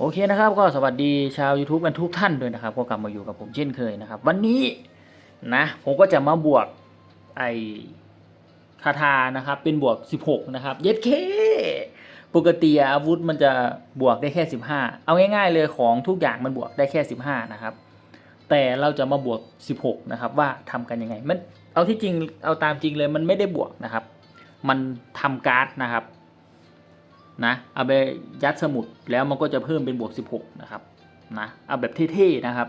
โอเคนะครับก็สวัสดีชาว YouTube กันทุกท่านด้วยนะครับ ก็กลับมาอยู่กับผมเช่นเคยนะครับ วันนี้นะผมก็จะมาบวกไอคาถานะครับเป็นบวก 16 นะครับเย็ดเคปกติอาวุธมันจะบวกได้แค่ 15 เอาง่ายๆเลยของทุกอย่างมันบวกได้แค่ 15 นะครับ แต่เราจะมาบวก 16 นะครับ ว่าทำกันยังไง มันเอาที่จริงเอาตามจริงเลยมันไม่ได้บวกนะครับ มันทำการ์ดนะครับ นะเอาไปยัดสมุดแล้วมันก็จะเพิ่มเป็นบวก 16 นะครับนะเอาแบบเท่ๆนะครับ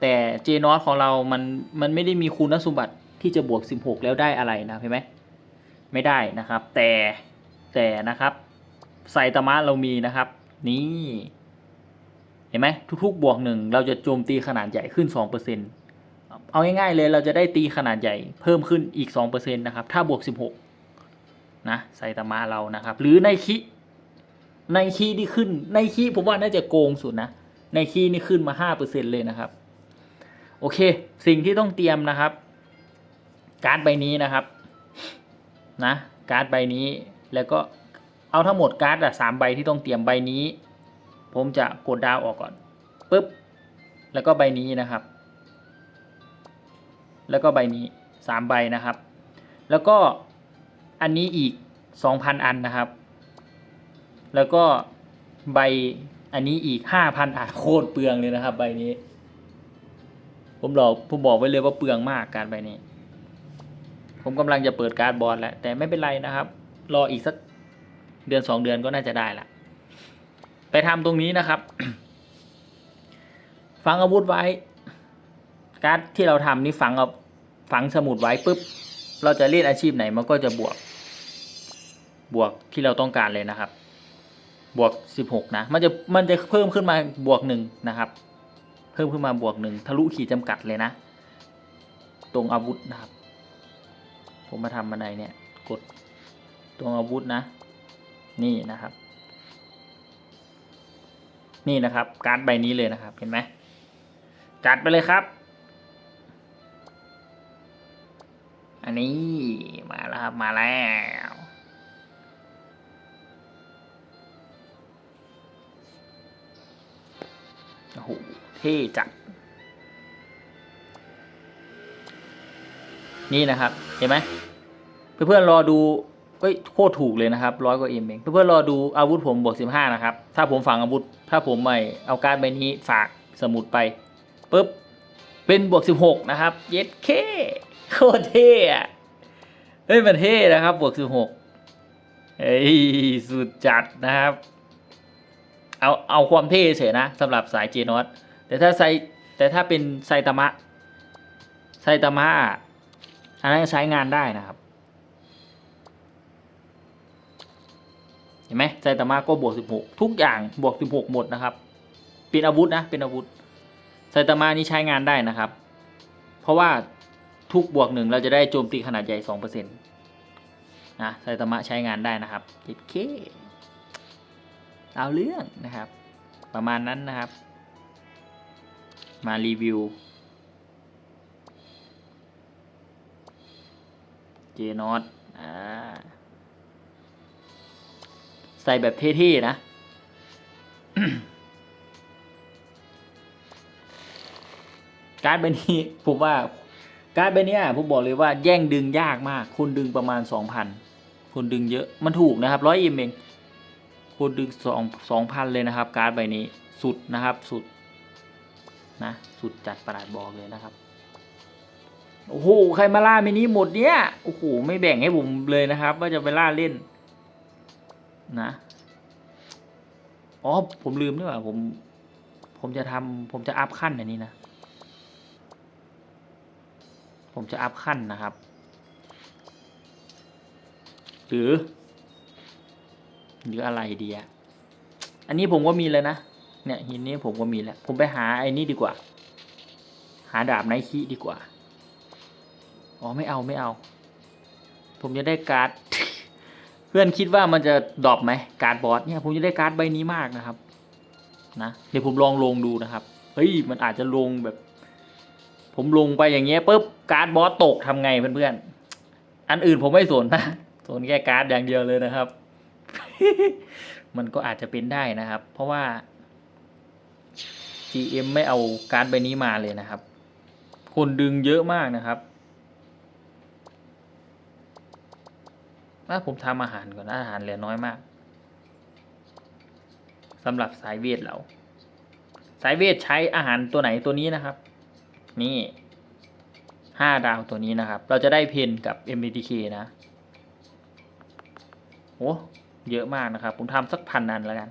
แต่เจนอสของเรามันมันไม่ได้มีคุณสมบัติที่จะบวก 16 แล้วได้อะไรนะเห็นไหมไม่ได้นะครับ แต่แต่นะครับไซตามะเรามีนะครับ นี่เห็นไหมทุกๆ บวกหนึ่งเราจะโจมตีขนาดใหญ่ขึ้น 2%เอาง่ายๆเลยเราจะได้ตีขนาดใหญ่เพิ่มขึ้นอีก 2%นะครับ ถ้าบวก 16นะไซตามะเรานะครับ หรือในคิ ในคีที่ขึ้นในคีผมว่าน่าจะโกงสุดนะในคีนี่ขึ้นมาห้าเปอร์เซ็นเลยนะครับ โอเค สิ่งที่ต้องเตรียมนะครับ การ์ดใบนี้นะครับนะการ์ดใบนี้แล้วก็เอาทั้งหมดการ์ดอะสามใบที่ต้องเตรียมใบนี้ ผมจะกดดาวออกก่อนปุ๊บแล้วก็ใบนี้นะครับ แล้วก็ใบนี้สามใบนะครับ แล้วก็อันนี้อีกสองพันอันนะครับ แล้วก็ใบอันนี้อีกห้าพันอันโคตรเปลืองเลยนะครับ ใบนี้ ผมบอกผมบอกไว้เลยว่าเปลืองมากการใบนี้ ผมกำลังจะเปิดการ์ดบอลแล้วแต่ไม่เป็นไรนะครับ รออีกสักเดือนสองเดือนก็น่าจะได้ละไปทำตรงนี้นะครับ ฝังอาวุธไว้ การ์ดที่เราทำนี่ฝังเอาฝังสมุดไว้ปุ๊บ เราจะเล่นอาชีพไหนมันก็จะบวก บวกที่เราต้องการเลยนะครับ บวกสิบหกนะ มันจะมันจะเพิ่มขึ้นมาบวกหนึ่งนะครับ เพิ่มขึ้นมาบวกหนึ่งทะลุขีดจำกัดเลยนะ ตรงอาวุธนะครับ ผมมาทำบันไดเนี่ย กดตรงอาวุธนะ นี่นะครับ นี่นะครับ การ์ดใบนี้เลยนะครับ เห็นไหมจัดไปเลยครับ อันนี้มาแล้วครับ มาแล้ว ท่จัดนี่นะครับ เห็นไหมเพื่อนๆรอดูเฮ้ยโคตรถูกเลยนะครับร้อยกว่าเอ็มเองเพื่อนๆรอดูอาวุธผมบวกสิบห้านะครับ ถ้าผมฝังอาวุธ ถ้าผมไม่เอาการดใบนี้ฝากสมุดไปปุ๊บเป็นบวกสิบหกนะครับ เย็ดเคโคตรเท่เฮ้ยมันเท่นะครับบวกสิบหกเฮ้ยสุดจัดนะครับ เอาเอาความเท่เฉยนะสำหรับสายเจนอส แต่ถ้าไซแต่ถ้าเป็นไซตามะไซตามะอะอันนั้นใช้งานได้นะครับ เห็นไหมไซตามะก็บวกสิบหกทุกอย่างบวกสิบหกหมดนะครับ เป็นอาวุธนะเป็นอาวุธไซตามะนี่ใช้งานได้นะครับ เพราะว่าทุกบวกหนึ่งเราจะได้โจมตีขนาดใหญ่สองเปอร์เซ็นต์นะไซตามะใช้งานได้นะครับเจ็ดเคเอาเรื่องนะครับ ประมาณนั้นนะครับ มารีวิว เจนอตอ่า ใส่แบบเท่ๆ นะการ์ดใบนี้ผมว่าการ์ดใบนี้ผมบอกเลยว่าแย่งดึงยากมากคนดึงประมาณสองพันคนดึงเยอะมันถูกนะครับร้อยเอ็มเองคนดึงสองสองพันเลยนะครับ การ์ดใบนี้สุดนะครับสุด นะ สุดจัดประหลาดบอกเลยนะครับ โอ้โห ใครมาล่ามินิหมดเนี้ยโอ้โห ไม่แบ่งให้ผมเลยนะครับ ว่าจะไปล่าเล่น นะ อ๋อ ผมลืมด้วยว่าผม ผมจะทำผมจะอัพขั้นอันนี้นะ ผมจะอัพขั้นนะครับ หรือ หรืออะไรดีอะอันนี้ผมก็มีเลยนะ เนี่ยหินนี้ผมก็มีแล้ว ผมไปหาไอ้นี่ดีกว่า หาดาบไนคิดีกว่า อ๋อไม่เอาไม่เอา ผมจะได้การ์ด เพื่อนคิดว่ามันจะดรอปไหมการ์ดบอสเนี่ยผมจะได้การ์ดใบนี้มากนะครับ นะเดี๋ยวผมลองลงดูนะครับ เฮ้ยมันอาจจะลงแบบ ผมลงไปอย่างเงี้ยปุ๊บการ์ดบอสตกทำไงเพื่อนๆ อันอื่นผมไม่สนนะสนแค่การ์ดอย่างเดียวเลยนะครับ มันก็อาจจะเป็นได้นะครับ เพราะว่า GM ไม่เอาการ์ดใบนี้มาเลยนะครับ คนดึงเยอะมากนะครับถ้าผมทำอาหารก่อนอาหารเหลือน้อยมากสำหรับสายเวทเราสายเวทใช้อาหารตัวไหนตัวนี้นะครับ นี่ห้าดาวตัวนี้นะครับ เราจะได้เพนกับ MBTK นะโอ้เยอะมากนะครับ ผมทำสักพันนันแล้วกัน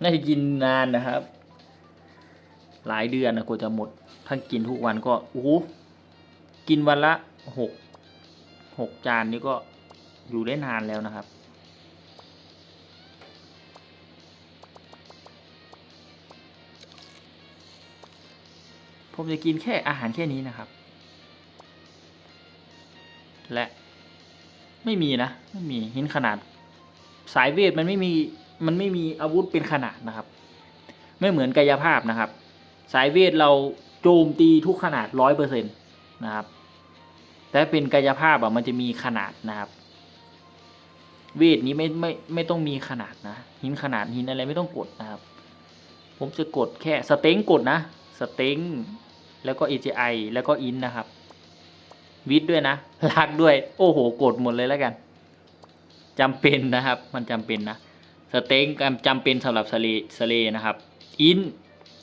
น่าจะกินนานนะครับ หลายเดือนนะกว่าจะหมด ถ้ากินทุกวันก็โอ้โหกินวันละหกหกจานนี่ก็อยู่ได้นานแล้วนะครับ ผมจะกินแค่อาหารแค่นี้นะครับ และไม่มีนะ ไม่มีหินขนาด สายเวทมันไม่มีมันไม่มีอาวุธเป็นขนาดนะครับ ไม่เหมือนกายภาพนะครับ สายเวทเราโจมตีทุกขนาดร้อยเปอร์เซ็นต์นะครับ แต่เป็นกายภาพอะมันจะมีขนาดนะครับ เวทนี้ไม่ไม่ไม่ต้องมีขนาดนะหินขนาดหินอะไรไม่ต้องกดนะครับ ผมจะกดแค่สเต็งกดนะสเต็งแล้วก็ AGI แล้วก็อินนะครับ วิทย์ด้วยนะลักด้วย โอ้โห กดหมดเลยแล้วกันจำเป็นนะครับ มันจำเป็นนะสเต็งจำเป็นสำหรับสเลสเลนะครับ อิน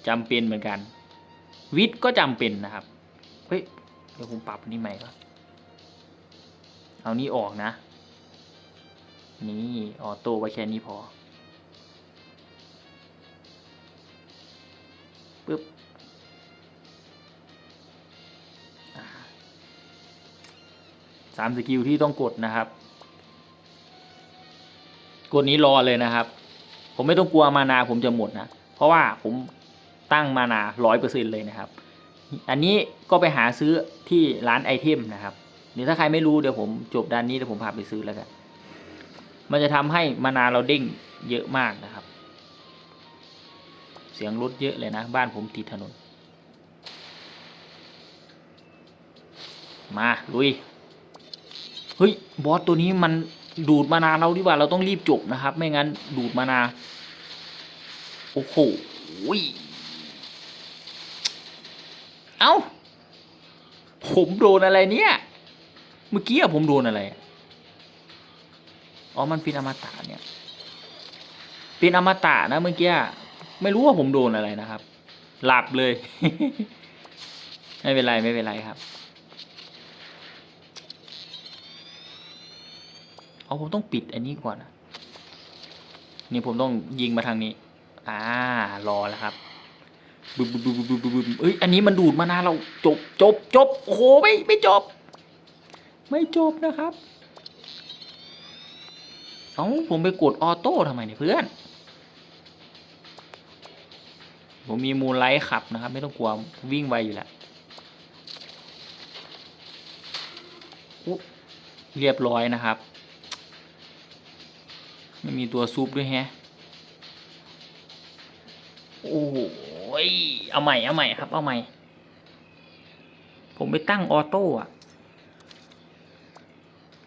จำเป็นเหมือนกัน วิทย์ก็จำเป็นนะครับ เฮ้ย เดี๋ยวผมปรับนี้ใหม่ก่อนเอานี่ออกนะ นี่ออโต้ไว้แค่นี้พอปึ๊บสามสกิลที่ต้องกดนะครับ กดนี้รอเลยนะครับ ผมไม่ต้องกลัวมานาผมจะหมดนะ เพราะว่าผม ตั้งมานาร้อยเปอร์เซ็นเลยนะครับ อันนี้ก็ไปหาซื้อที่ร้านไอเทมนะครับเดี๋ยวถ้าใครไม่รู้เดี๋ยวผมจบด้านนี้เดี๋ยวผมพาไปซื้อแล้วกันมันจะทำให้มานาเราเด้งเยอะมากนะครับ เสียงรถเยอะเลยนะ บ้านผมติดถนน มาลุยเฮ้ยบอสตัวนี้มันดูดมานาเราดีกว่าเราต้องรีบจบนะครับ ไม่งั้นดูดมานา โอ้โหย เอ้า ผมโดนอะไรเนี่ย เมื่อกี้ผมโดนอะไร อ๋อ มันเป็นอมตะเนี่ย เป็นอมตะนะเมื่อกี้ ไม่รู้ว่าผมโดนอะไรนะครับ หลับเลย ไม่เป็นไรไม่เป็นไรครับ เอาผมต้องปิดอันนี้ก่อนนะนี่ผมต้องยิงมาทางนี้ อ่ารอแล้วครับ บึบบึบบึบบึบบึบบึบเอ้ยอันนี้มันดูดมานานเราจบจบจบโอ้โหไม่ไม่จบ ไม่จบนะครับเอ้าผมไปกดออโต้ทำไมเนี่ยเพื่อน ผมมีมูลไลท์ขับนะครับ ไม่ต้องกลัววิ่งไวอยู่แล้วอุ๊เรียบร้อยนะครับ ไม่มีตัวซุปด้วยแฮะ โอ้ โหยเอาใหม่ เอาใหม่ครับ เอาใหม่ ผมไปตั้งออโต้อะ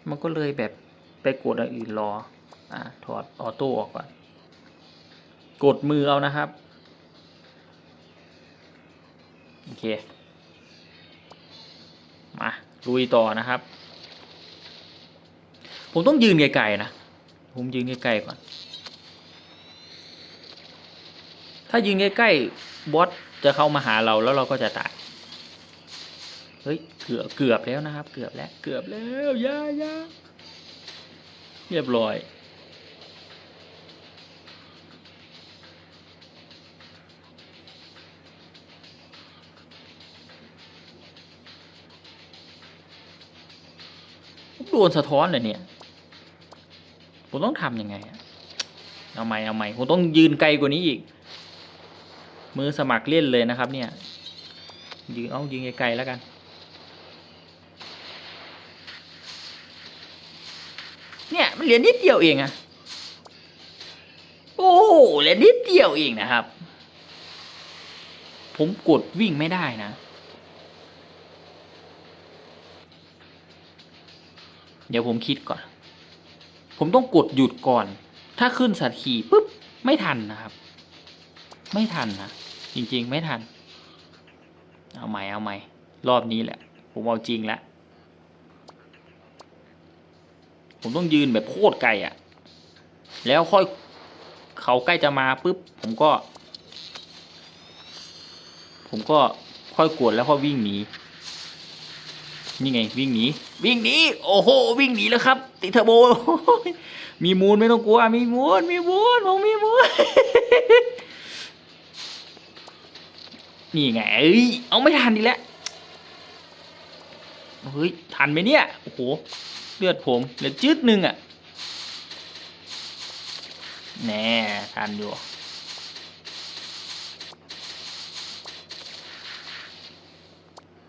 มันก็เลยแบบไปกดอื่นรอ อะถอดออโต้ออกก่อน กดมือเอานะครับ โอเค มาลุยต่อนะครับ ผมต้องยืนไกลๆนะ ผมยืนใกลๆก่อน ถ้ายืนใกล้ๆ บอสจะเข้ามาหาเราแล้วเราก็จะตาย เฮ้ย เกือบเกือบแล้วนะครับ เกือบแล้ว เกือบแล้วยายาเรียบร้อย โดนสะท้อนเลยเนี่ย ผมต้องทำยังไง เอาใหม่เอาใหม่ผมต้องยืนไกลกว่านี้อีก มือสมัครเล่นเลยนะครับ เนี่ยยืนเอายืนไกลๆแล้วกัน เนี่ยมันเหรียญนิดเดียวเองอะโอ้เหรียญนิดเดียวเองนะครับ ผมกดวิ่งไม่ได้นะ เดี๋ยวผมคิดก่อน ผมต้องกดหยุดก่อน ถ้าขึ้นสัตว์ขี่ปุ๊บ ไม่ทันนะครับ ไม่ทันนะ จริง ๆ ไม่ทัน เอาใหม่เอาใหม่ รอบนี้แหละ ผมเอาจริงแล้วผมต้องยืนแบบโคตรไกลอะ่ะ แล้วค่อยเขาใกล้จะมาปุ๊บ ผมก็ ผมก็ค่อยกดแล้วค่อยวิ่งหนี นี่ไง วิ่งหนี วิ่งหนี โอ้โห วิ่งหนีแล้วครับ ติเทอร์โบ มีมูลไม่ต้องกลัว มีมูล มีมูลผมมีมูล นี่ไงเอ้ยเอาไม่ทันอีกแล้วเฮ้ยทันไหมเนี่ยโอ้โหเลือดผมเหลือจืดหนึ่งอะแน่ทันอยู่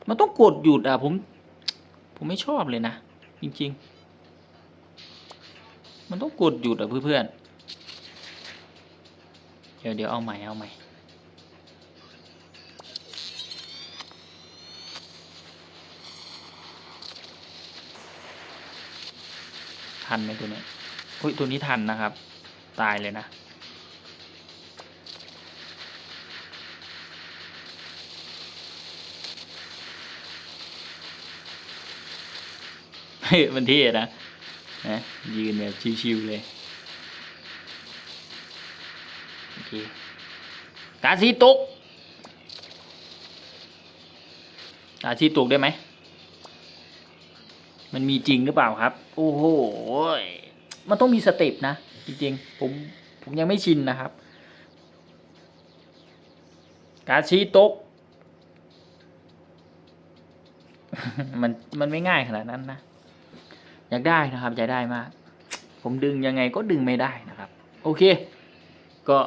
มันต้องกดหยุดอะผม ผมไม่ชอบเลยนะ จริง ๆ มันต้องกดหยุดอะเพื่อนๆเดี๋ยวเดี๋ยวเอาใหม่เอาใหม่ ทันไหมตัวนี้อุ้ยตัวนี้ทันนะครับ ตายเลยนะเฮ้ยมันเท่นะนะยืนแบบชิวๆเลยโอเคกาซีตุกกาซีตุกได้ไหม มันมีจริงหรือเปล่าครับ โอ้โห มันต้องมีสเต็ปนะ จริงๆ ผมผมยังไม่ชินนะครับ การชี้ตก มันมันไม่ง่ายขนาดนั้นนะ อยากได้นะครับอยากได้มาก ผมดึงยังไงก็ดึงไม่ได้นะครับ โอเค ก็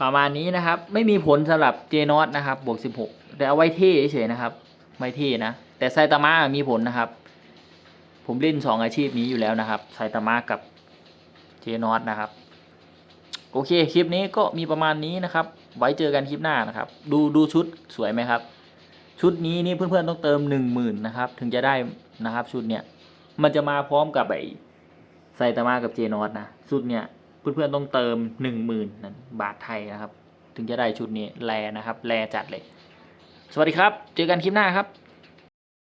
ประมาณนี้นะครับ ไม่มีผลสำหรับเจนอตนะครับ บวก 16 แต่เอาไว้เท่เฉยๆนะครับ ไว้เท่นะ แต่ไซตามะมีผลนะครับ ผมเล่นสองอาชีพนี้อยู่แล้วนะครับไซตามะกับเจนอตนะครับ โอเค คลิปนี้ก็มีประมาณนี้นะครับ ไว้เจอกันคลิปหน้านะครับ ดูดูชุดสวยไหมครับ ชุดนี้นี่เพื่อนๆต้องเติมหนึ่งหมื่นนะครับ ถึงจะได้นะครับชุดเนี้ยมันจะมาพร้อมกับไอไซตามะกับเจนอตนะชุดเนี้ยเพื่อนๆต้องเติมหนึ่งหมื่นบาทไทยนะครับ ถึงจะได้ชุดนี้แลนะครับ แลจัดเลย สวัสดีครับ เจอกันคลิปหน้าครับ